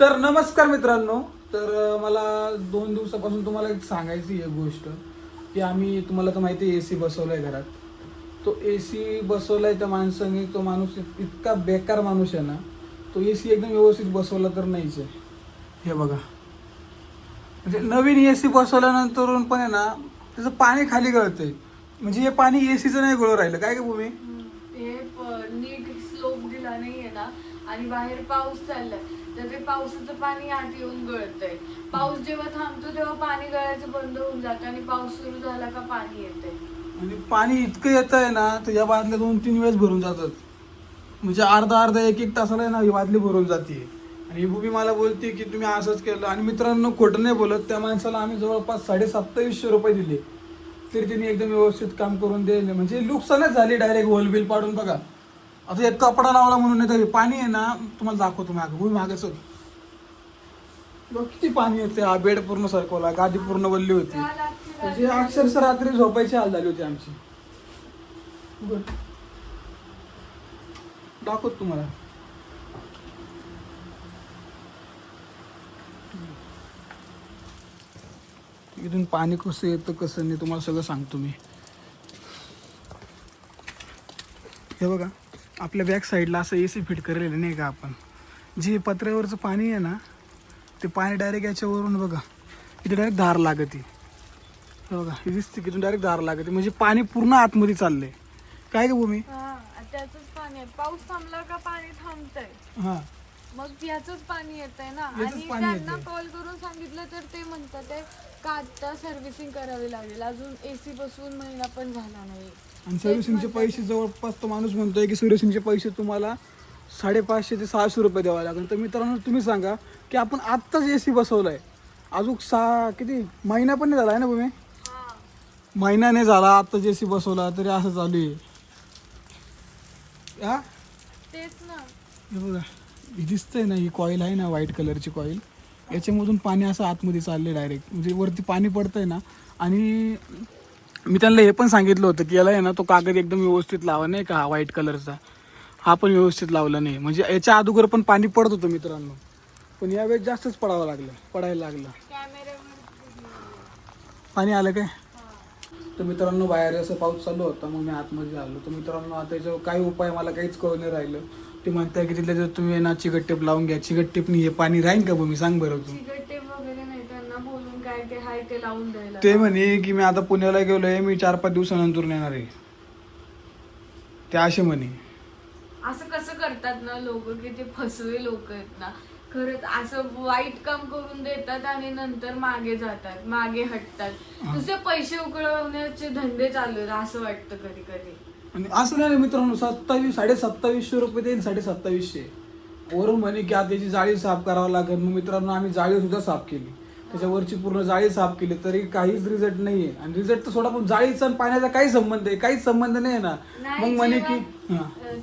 तर नमस्कार मित्रांनो. तर मला दोन दिवसापासून तुम्हाला एक सांगायची एक गोष्ट की आम्ही तुम्हाला तर माहिती आहे ए सी बसवलाय घरात. तो ए सी बसवला आहे त्या माणसाने तो माणूस इतका बेकार माणूस आहे ना तो ए सी एकदम व्यवस्थित बसवला तर नाहीच आहे. हे बघा. म्हणजे नवीन ए सी बसवल्यानंतर पण आहे ना त्याचं पाणी खाली गळतंय. म्हणजे हे पाणी ए सीचं नाही गळू राहिलं. काय का भूमी? हे नीट स्लोप दिला नाहीये ना आणि बाहेर पाऊस चाललाय. तर ते पावसाचं पाणी आत येऊन गळतंय. पाऊस जेव्हा थांबतो तेव्हा पाणी गळायचं बंद होऊन जातं आणि पाऊस सुरू झाला का पाणी येते आणि पाणी इतकं येत आहे ना तर या बादल्या दोन तीन वेळेस भरून जातात. म्हणजे अर्धा अर्धा एक एक तासाला आहे ना ही बादली भरून जाते. आणि ही भूमी मला बोलते की तुम्ही असंच केलं. आणि मित्रांनो खोटं नाही बोलत. त्या माणसाला आम्ही जवळपास साडे सत्तावीसशे रुपये दिले. तरी त्यांनी एकदम व्यवस्थित काम करून दिले. म्हणजे नुकसानच झाली डायरेक्ट होल बिल पाडून बघा. आता एक कपडा लावला म्हणून नाही तर पाणी आहे ना तुम्हाला दाखवतो मागं. भूमी मागे सर किती पाणी येते हा बेड पूर्ण सरकवला गादी पूर्ण वल्ली होती. म्हणजे अक्षरशः रात्री झोपायची हाल झाली होती आमची. दाखवत तुम्हाला. इथून पाणी कसं येतं कसं नाही तुम्हाला सगळं सांगतो मी. हे बघा. आपल्या बॅक साईडला असं ए सी फिट करेल नाही का आपण? जे पत्र्यावरचं पाणी आहे ना ते पाणी डायरेक्ट याच्यावरून बघा इथे डायरेक्ट धार लागते. हे बघा हे दिसते की डायरेक्ट धार लागते. म्हणजे पाणी पूर्ण आतमध्ये चाललंय. काय ग भूमी? हा आहे. पाऊस थांबला का पाणी थांबतंय? हा. मग याचंच पाणी येतंय ना. याचंच आणि त्यांना. कॉल करून सांगितलं तर ते म्हणतात ते का आता सर्व्हिसिंग करावी लागेल? अजून एसी बसवून महिना पण झाला नाही. आणि सर्व्हिसिंगचे पैसे जवळपास तो माणूस म्हणतोय की सर्व्हिसिंगचे पैसे तुम्हाला साडेपाचशे ते सहाशे रुपये द्यावे लागेल. तर मित्रांनो तुम्ही सांगा की आपण आत्ताच ए सी बसवलाय. अजून सहा किती? महिना पण नाही झाला आहे ना भूमी? महिना नाही झाला आत्ताच ए सी बसवला तरी असं चालू आहे. हा? तेच ना. हे बघा ही दिसतंय ना ही कॉईल आहे ना व्हाईट कलरची कॉईल याच्यामधून पाणी असं आतमध्ये चाललंय डायरेक्ट म्हणजे वरती पाणी पडतंय ना आणि मी त्यांना हे पण सांगितलं होतं की याला आहे ना तो कागद एकदम व्यवस्थित लावा नाही का हा व्हाईट कलरचा हा पण व्यवस्थित लावला नाही. म्हणजे याच्या अगोदर पण पाणी पडत होतं मित्रांनो. पण यावेळेस जास्तच पडावं लागलं पडायला लागलं. पाणी आलं काय? तर मित्रांनो बाहेर असं पाऊस चालू होता मग मी आतमध्ये आलो. तर मित्रांनो आता याच्यावर काही उपाय मला काहीच कळून नाही राहिलं. ते म्हणताय की तिथल्या जर तुम्ही ना चिकट टेप लावून घ्या. चिकट टेपनी हे पाणी राहीन का मी सांग बरं तू सिगरेट टेप वगैरे नाही त्यांना बोलून काय ते लावून द्यायला. ते म्हणे की मी आता पुण्याला गेलोय मी चार पाच दिवसानंतर येणार आहे. ते असे म्हणे. असं कसं करतात ना लोक की ते फसवे लोक आहेत ना? खरंच असं वाईट काम करून देतात आणि नंतर मागे जातात मागे हटतात. दुसरे पैसे उकळवण्याचे धंदे चालू आहेत असं वाटतं कधी कधी. आणि असं नाही रे मित्रांनो सत्तावीस साडे सत्तावीसशे रुपये देईन साडे सत्तावीसशे वरून म्हणे की आता त्याची जाळी साफ करावं लागेल. मग मित्रांनो आम्ही जाळी सुद्धा साफ केली. त्याच्यावरची पूर्ण जाळी साफ केली तरी काहीच रिझल्ट नाहीये. आणि रिझल्ट तर सोडा पण जाळीचा आणि पाण्याचा काही संबंध आहे काहीच संबंध नाही आहे ना. नाही मग म्हणे की हा.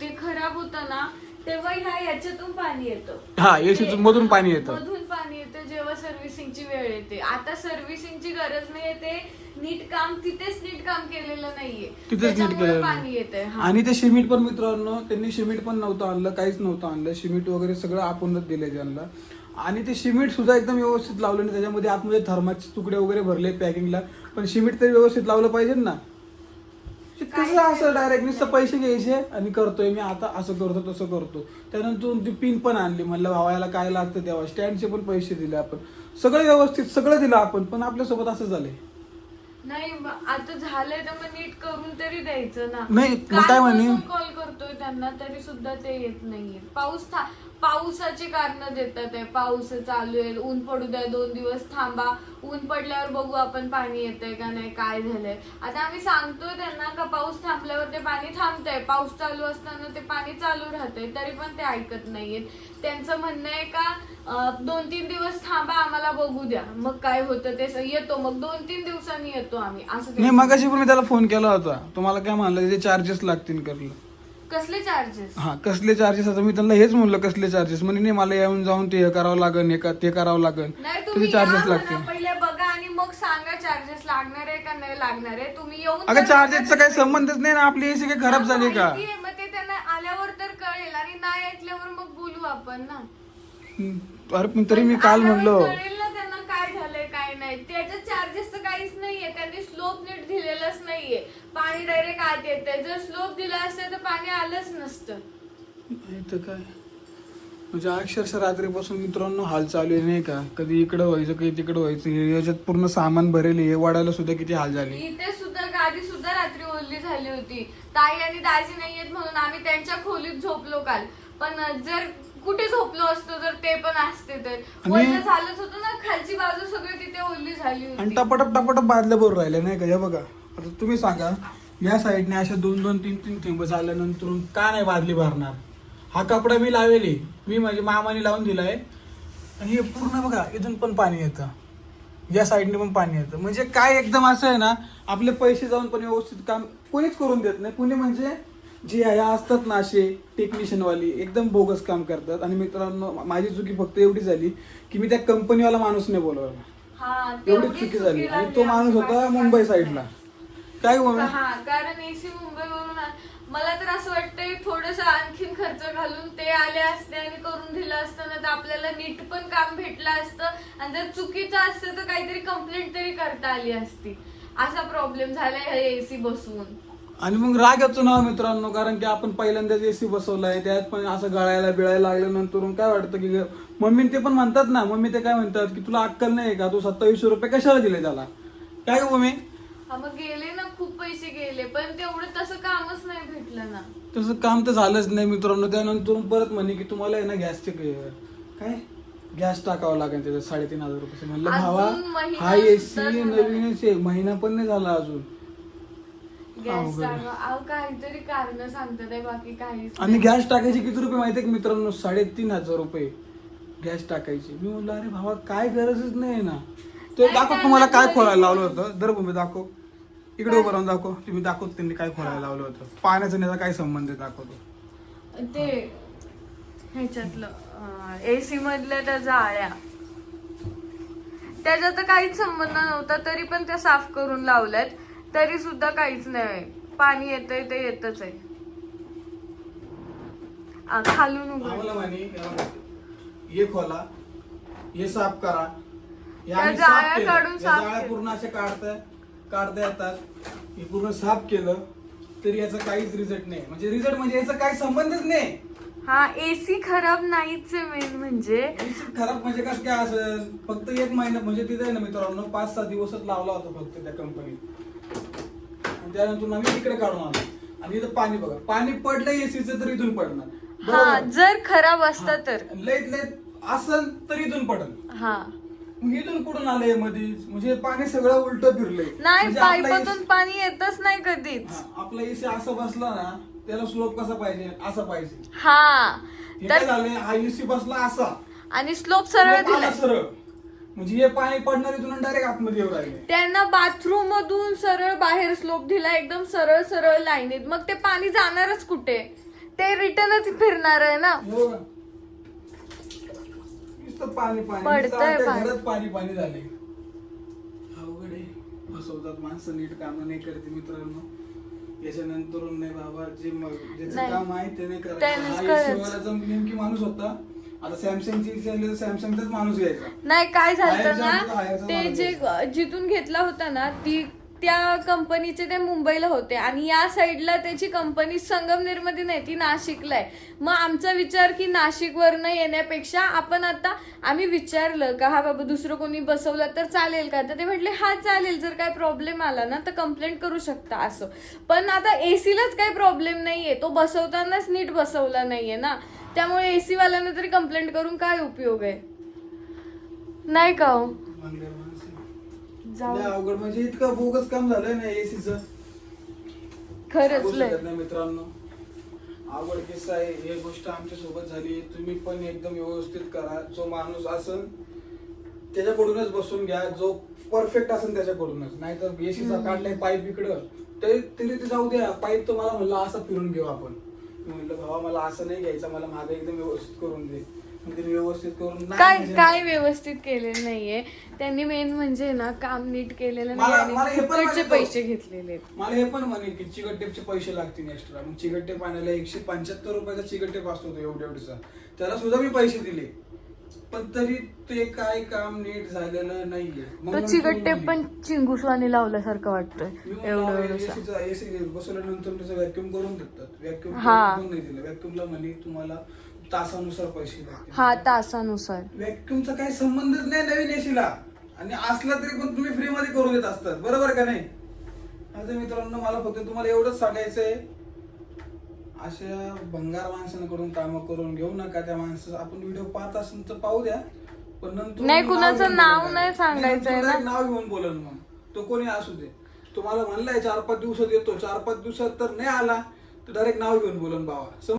ते खराब होतं ना तेव्हा ह्या याच्यातून पाणी येतं. हा AC तून मधून पाणी येतं. मधून पाणी येतं जेव्हा सर्व्हिसिंगची वेळ येते. आता सर्व्हिसिंगची गरज नाहीये ते नीट काम तिथेच नीट काम केलेलं नाहीये. तिथेच नीट त्याच्यामुळे केलेलं पाणी येतंय हा. आणि ते सिमेंट पण मित्रांनो त्यांनी सिमेंट पण नव्हतं आणलं काहीच नव्हतं आणलं. सिमेंट वगैरे सगळं आपणच दिलंय त्यांना आणि ते सिमेंट सुद्धा एकदम व्यवस्थित लावलं नाही त्याच्यामध्ये आतमध्ये थर्माचे तुकडे वगैरे भरले पॅकिंगला. पण सिमेंट तरी व्यवस्थित लावलं पाहिजे ना. कसं असं डायरेक्ट नुसतं पैसे घ्यायचे आणि करतोय मी आता असं करतो तसं करतो. त्यानंतर ती पिन पण आणली म्हणलं भावायला काय लागतं तेव्हा. स्टँडचे पण पैसे दिले आपण. सगळं व्यवस्थित सगळं दिलं आपण पण आपल्यासोबत असं झालंय. नाही आता झालंय तर मग नीट करून तरी द्यायचं ना. नाही, मग काय म्हणे? कॉल करतोय त्यांना तरी सुद्धा ते येत नाहीये. पाऊस था पावसाची कारण देतात आहे. पाऊस चालू आहे ऊन पडू द्या दोन दिवस थांबा. ऊन पडल्यावर बघू आपण पाणी येतंय का नाही काय झालंय. आता आम्ही सांगतोय त्यांना का पाऊस थांबल्यावर ते पाणी थांबतंय. पाऊस चालू असताना ते पाणी चालू राहतंय तरी पण ते ऐकत नाहीयेत. त्यांचं म्हणणं आहे का दोन तीन दिवस थांबा आम्हाला बघू द्या. मग काय होतं ते येतो. मग दोन तीन दिवसांनी येतो आम्ही. असं नाही ते- मगाशी पण मी त्याला फोन केला होता. तुम्हाला काय म्हणलं ते चार्जेस लागतील करलं. कसले चार्जेस हा कसले चार्जेस आता मी त्यांना हेच म्हणलं कसले चार्जेस म्हणे नाही मला येऊन जाऊन ते हे करावं लागेल हे का- ते करावं लागेल नाही तुम्ही चार्जेस लागतील. पहिले बघा आणि मग सांगा चार्जेस लागणार आहे का नाही लागणार आहे. तुम्ही येऊन अगं तर चार्जेसचा काही संबंधच नाही ना आपली एसी काही खराब झाली का? माहितीये, मग ते त्यांना आल्यावर तर कळेल आणि नाही ऐकल्यावर मग बोलू आपण ना. हम्म. अरे पण तरी मी काल आता म्हणलो. कळेल ना त्यांना काय झालंय काय नाही त्याच्यात चार्जेस तर काहीच नाहीये त्यांनी स्लोप दिलेलंच नाहीये. पाणी डायरेक्ट आत येते जर स्लोप दिला असतं तर पाणी आलंच नसतं. तर काय? म्हणजे अक्षरशः रात्रीपासून मित्रांनो हाल चालू आहे नाही का? कधी इकडं व्हायचं कधी तिकडं व्हायचं हे याच्यात पूर्ण सामान भरेल आहे वाढायला सुद्धा किती हाल झाले. इथे सुद्धा गाडी सुद्धा रात्री ओढली झाली होती. ताई आणि दाजी नाहीयेत म्हणून आम्ही त्यांच्या खोलीत झोपलो काल. पण जर कुठे झोपलो असतो जर ते पण असते तर. आणि- वरचं झालंच होतं ना खालची बाजू सगळी तिथे ओढली झाली आणि होती. टपाटप टपाटप बादल्या बरोबर राहिल्या नाही का? हे बघा. आता तुम्ही सांगा या साईडने अशा दोन दोन तीन तीन थेंब झाल्यानंतर का नाही बादली भरणार? हा कपडा मी लावेली. मी माझ्या मामाने लावून दिलाय. आणि हे पूर्ण बघा इथून पण पाणी येतं. या साईडने पण पाणी येतं. म्हणजे काय एकदम असं आहे ना आपले पैसे जाऊन पण व्यवस्थित काम कोणीच करून देत नाही. कोणी म्हणजे जे ह्या असतात ना असे टेक्निशियन वाली एकदम बोगस काम करतात. आणि मित्रांनो माझी चुकी फक्त एवढी झाली की मी त्या कंपनीवाला माणूस नाही बोलवला. हा एवढी चुकी झाली. आणि तो माणूस होता मुंबई साईडला. काय हो मम्मी? हा कारण एसी मुंबईवरून आ- मला तर असं वाटतंय थोडस आणखीन खर्च घालून ते आले असते आणि करून दिलं असतं ना तर आपल्याला नीट पण काम भेटलं असतं. आणि जर चुकीचं असतं तर काहीतरी कंप्लेंट तरी करता आली असती. असा प्रॉब्लेम झालाय एसी बसवून आणि मग राग येतो ना मित्रांनो कारण की आपण पहिल्यांदाच एसी बसवलाय त्यात पण असं गळायला बिळायला लागल्यानंतर काय वाटतं की मम्मी ते पण म्हणतात ना मम्मी ते काय म्हणतात की तुला अक्कल नाही का? तू सत्तावीसशे रुपये कशाला दिले त्याला? काय गं मम्मी? हा मग गेले ना खूप पैसे गेले पण तेवढं तसं कामच नाही भेटलं ना. तसं काम तर झालंच नाही मित्रांनो त्यानंतर परत म्हणे की तुम्हाला आहे ना गॅसचे काय? गॅस टाकावं लागेल त्याच्यात साडेतीन हजार रुपये. म्हणलं अजून भावा महिना हा एसी झाला. नवीनच आहे महिना पण नाही झाला अजून. गॅस अवघड. आहे. टाका अहो काहीतरी कारण सांगतात आहे बाकी काहीच आणि गॅस टाकायचे किती रुपये माहिती आहे का मित्रांनो? साडेतीन हजार रुपये गॅस टाकायची. मी म्हणलं अरे भावा काय गरजच नाही ना. ते दाखव तुम्हाला काय घरी खोलायला लावलं. होतं. दर भूमी दाखव. इकडे उभं राहून दाखव. तुम्ही दाखवत त्यांनी काय खोलायला लावलं होतं. पाण्याचा त्याचा काय संबंध आहे दाखवतो. ते ह्याच्यातलं एसी मधल्या त्या जाळ्या त्याच्यात तर काहीच संबंध नव्हता तरी पण त्या साफ करून लावल्यात. तरी सुद्धा काहीच नाही. पाणी येतंय ते येतच आहे. आ, खालून उघड. आम्हाला म्हणे हे खोला. हे साफ करा. हे त्या आम्ही साफ जाळ्या केलं. काढून या साफ जाळ्या केलं. पूर्ण अशा काढता काढता येतात हे पूर्ण साफ केलं तरी याचा काहीच रिझल्ट नाही. म्हणजे रिझल्ट म्हणजे याचा काही संबंधच नाही. हा एसी खराब नाहीच मेन म्हणजे. खराब म्हणजे कसं काय असं फक्त एक महिना म्हणजे तिथे आहे ना मित्रांनो पाच सहा दिवसच लावला होता फक्त त्या कंपनीत आणि त्यानंतर आम्ही तिकडे काढून आलो आणि इथं पाणी बघा पाणी पडलं एसीचं तर इथून पडणार. हा बरोबर? जर खराब असता तर हा. लईत लईत असन तर इथून पडल. हा. मग इथून कुठून आलंय मधीच? म्हणजे पाणी सगळं उलट फिरलंय. नाही म्हणजे आपला पाईपातून पाणी येतच नाही कधीच. हा, आपला एसी असं बसला ना त्याला स्लोप कसा पाहिजे? असा पाहिजे. हा. हे काय तर झालंय? हा एसी बसला असा. आणि स्लोप सरळ आला दिलाय. सरळ. म्हणजे हे पाणी पडणार इथून डायरेक्ट आतमध्ये येऊ राहिले. त्यांना बाथरूम मधून सरळ बाहेर स्लोप दिला एकदम सरळ सरळ लाईनीत. मग ते पाणी जाणारच कुठे? ते रिटर्नच फिरणार आहे ना. हे. नुसतं पाणी पाणी पडतंय. घरात पाणी पाणी झाले अवघड आहे. फसवतात माणसं नीट काम नाही करते मित्रांनो. याच्यानंतर नाही बाबा जे म- ज्याचं नाही. काम आहे ते नाही करायचं. त्यानेच हा नेमकी माणूस होता. आता सॅमसंगची आली तर सॅमसंगचाच माणूस घ्यायचा. नाही काय झालं ना ते जे जिथून घेतला होता ना ती त्या कंपनीचे ते मुंबईला होते आणि या साईडला त्याची कंपनी संगमनेरमध्ये नाही ती नाशिकला आहे. मग आमचा विचार की नाशिकवरनं येण्यापेक्षा आपण आता आम्ही विचारलं का हा बाबा दुसरं कोणी बसवलं तर चालेल का? तर ते म्हटले हा चालेल जर काय प्रॉब्लेम आला ना तर कंप्लेंट करू शकता असं. पण आता ए सीलाच काही प्रॉब्लेम नाही आहे तो बसवतानाच नीट बसवला नाही आहे ना. त्यामुळे ए वाल्यानं तरी कंप्लेंट करून काय उपयोग आहे? नाही का हो? जाऊ. लय अवघड. म्हणजे इतकं बोगस काम झालंय ना एसीच खरंच लय. मित्रांनो. आवड किस्सा आहे. हे गोष्ट आमच्यासोबत झाली. तुम्ही पण एकदम व्यवस्थित करा. जो माणूस असन त्याच्याकडूनच बसून घ्या. जो परफेक्ट असेल त्याच्याकडूनच. नाहीतर एसीचा काढलाय पाईप इकडं तरी तरी ते जाऊ द्या. पाईप तो मला म्हणला असं फिरून घेऊ आपण. मी म्हणलं भावा मला असं नाही घ्यायचं. मला मागे एकदम व्यवस्थित करून दे. तिने व्यवस्थित करून नाही काय म्हणजे काय व्यवस्थित केलेलं नाहीये. त्यांनी मेन म्हणजे ना काम नीट केलेलं नाही मला- आणि मला हे पण फुकटचे माहिती पैसे घेतलेले आहेत. मला हे पण म्हणे की चिकट टेपचे पैसे लागतील एक्स्ट्रा मग चिकट टेप आणायला एकशे पंच्याहत्तर रुपयाचा चिकट टेप असतो तो एवढ्या एवढीचा. त्याला सुद्धा मी पैसे दिले. पण तरी ते काय काम नीट झालेलं नाहीये. मग तो नंतर चिकट म्हणली, पण चिंगुसवाने लावल्यासारखं वाटतोय. एवढं म्हणलं, एवढंसं. AC चा- AC बसवल्यानंतर त्याचं व्हॅक्युम करून देतात. व्हॅक्युम हा. नाही दिलं. व्हॅक्युमला म्हणे तुम्हाला तासानुसार पैसे लागतील हा तासानुसार. व्हॅक्युमचा काही संबंधच नाही नवीन एसीला. आणि असला तरी पण तुम्ही फ्री मध्ये करून देत असतात. बरोबर का नाही? आता मित्रांनो मला फक्त तुम्हाला एवढंच सांगायचंय अशा भंगार माणसांकडून काम करून घेऊ नका. त्या माणसं आपण व्हिडिओ पाहत असेल तर पाहू द्या. पण नंतर नाही, नाव कुणाचं घेऊन नाव बोलू नाही. सांगायचंय नंतर direct नाव घेऊन बोलन मग. तो कोणी असू दे. तुम्हाला म्हणलाय चार पाच दिवसात येतो. चार पाच दिवसात तर नाही आला. तर डायरेक्ट नाव घेऊन बोलन बाबा